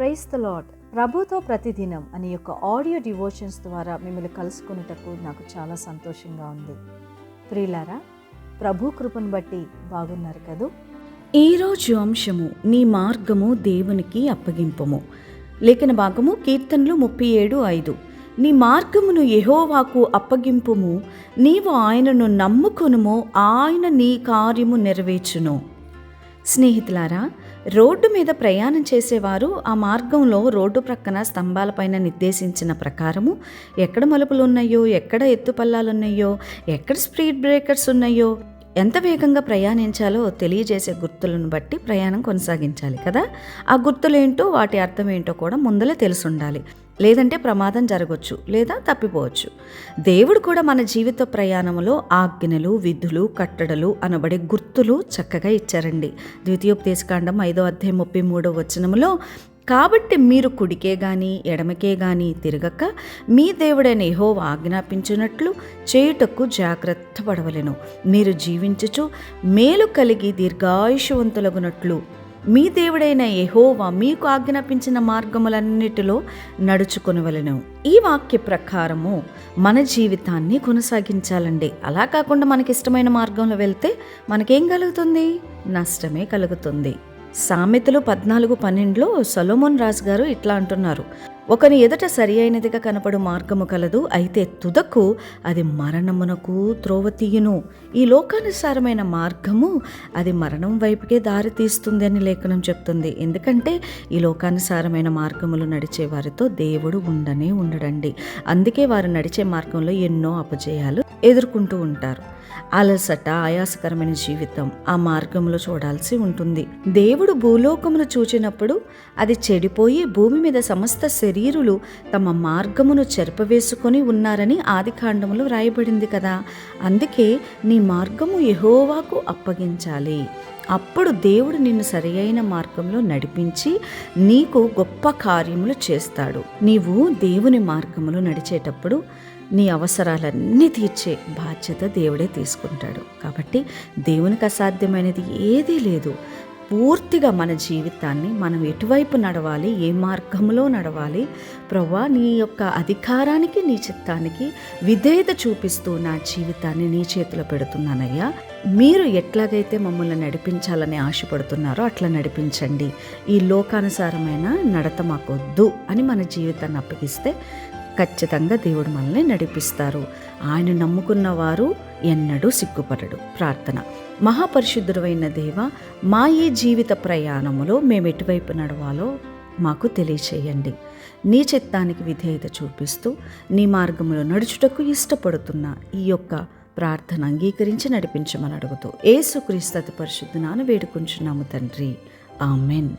Price the lord ప్రభుతో ప్రతిదినం అనే యొక్క ఆడియో డివోషన్స్ ద్వారా మిమ్మల్ని కలుసుకునేటప్పుడు నాకు చాలా సంతోషంగా ఉంది. ప్రియులారా ప్రభు కృపను బట్టి బాగున్నారు కదూ? ఈరోజు అంశము నీ మార్గము దేవునికి అప్పగింపము. లేఖన భాగము కీర్తనలు ముప్పై ఏడు ఐదు. నీ మార్గమును యహోవాకు అప్పగింపుము నీవు ఆయనను నమ్ముకొనుము ఆయన నీ కార్యము నెరవేర్చును. స్నేహితులారా రోడ్డు మీద ప్రయాణం చేసేవారు ఆ మార్గంలో రోడ్డు ప్రక్కన స్తంభాలపైన నిర్దేశించిన ప్రకారము ఎక్కడ మలుపులు ఉన్నాయో ఎక్కడ ఎత్తుపల్లాలు ఉన్నాయో ఎక్కడ స్పీడ్ బ్రేకర్స్ ఉన్నాయో ఎంత వేగంగా ప్రయాణించాలో తెలియజేసే గుర్తులను బట్టి ప్రయాణం కొనసాగించాలి కదా? ఆ గుర్తులేంటో వాటి అర్థం ఏంటో కూడా ముందలే తెలుసుండాలి. లేదంటే ప్రమాదం జరగవచ్చు లేదా తప్పిపోవచ్చు. దేవుడు కూడా మన జీవిత ప్రయాణంలో ఆజ్ఞలు విధులు కట్టడలు అనబడే గుర్తులు చక్కగా ఇచ్చారండి. ద్వితీయోపదేశకాండం ఐదో అధ్యాయం ముప్పై మూడో వచనములో కాబట్టి మీరు కుడికే గాని ఎడమకే గాని తిరగక మీ దేవుడైన యెహో ఆజ్ఞాపించినట్లు చేయుటకు జాగ్రత్త పడవలెను. మీరు జీవించుచు మేలు కలిగి దీర్ఘాయుషవంతులగునట్లు మీ దేవుడైన ఎహోవా మీకు ఆజ్ఞాపించిన మార్గములన్నిటిలో నడుచుకొనవలెను. ఈ వాక్య ప్రకారము మన జీవితాన్ని కొనసాగించాలండి. అలా కాకుండా మనకి ఇష్టమైన మార్గంలో వెళ్తే మనకేం కలుగుతుంది? నష్టమే కలుగుతుంది. సామెతలు పద్నాలుగు పన్నెండులో సొలోమోన్ రాజు గారు ఇట్లా అంటున్నారు. ఒకని ఎదుట సరి అయినదిగా కనపడు మార్గము కలదు. అయితే తుదకు అది మరణమునకు త్రోవ తీయును. ఈ లోకానుసారమైన మార్గము అది మరణం వైపుకే దారి తీస్తుంది అని లేఖనం చెప్తుంది. ఎందుకంటే ఈ లోకానుసారమైన మార్గములు నడిచే వారితో దేవుడు ఉండనే ఉండడండి. అందుకే వారు నడిచే మార్గంలో ఎన్నో అపజయాలు ఎదుర్కొంటూ ఉంటారు. అలసట ఆయాసకరమైన జీవితం ఆ మార్గంలో చూడాల్సి ఉంటుంది. దేవుడు భూలోకమును చూచినప్పుడు అది చెడిపోయి భూమి మీద సమస్త శరీరులు తమ మార్గమును చెరపవేసుకొని ఉన్నారని ఆది కాండములు రాయబడింది కదా. అందుకే నీ మార్గము యహోవాకు అప్పగించాలి. అప్పుడు దేవుడు నిన్ను సరియైన మార్గంలో నడిపించి నీకు గొప్ప కార్యములు చేస్తాడు. నీవు దేవుని మార్గములో నడిచేటప్పుడు నీ అవసరాలన్నీ తీర్చే బాధ్యత దేవుడే తీసుకుంటాడు. కాబట్టి దేవునికి అసాధ్యమైనది ఏదీ లేదు. పూర్తిగా మన జీవితాన్ని మనం ఎటువైపు నడవాలి ఏ మార్గంలో నడవాలి ప్రవ్వా నీ యొక్క అధికారానికి నీ చిత్తానికి విధేయత చూపిస్తూ నా జీవితాన్ని నీ చేతిలో పెడుతున్నానయ్యా. మీరు ఎట్లాగైతే మమ్మల్ని నడిపించాలని ఆశపడుతున్నారో అట్లా నడిపించండి. ఈ లోకానుసారమైన నడత మాకొద్దు అని మన జీవితాన్ని అప్పగిస్తే ఖచ్చితంగా దేవుడు మనల్ని నడిపిస్తారు. ఆయన నమ్ముకున్న వారు ఎన్నడూ సిగ్గుపడడు. ప్రార్థన. మహాపరిశుద్ధుడైన దేవ మా ఈ జీవిత ప్రయాణములో మేము ఎటువైపు నడవాలో మాకు తెలియచేయండి. నీ చిత్తానికి విధేయత చూపిస్తూ నీ మార్గంలో నడుచుటకు ఇష్టపడుతున్న ఈ యొక్క ప్రార్థన అంగీకరించి నడిపించమని అడుగుతూ ఏసుక్రీస్తు పరిశుద్ధనాను వేడుకుంటున్నాము తండ్రి. ఆమెన్.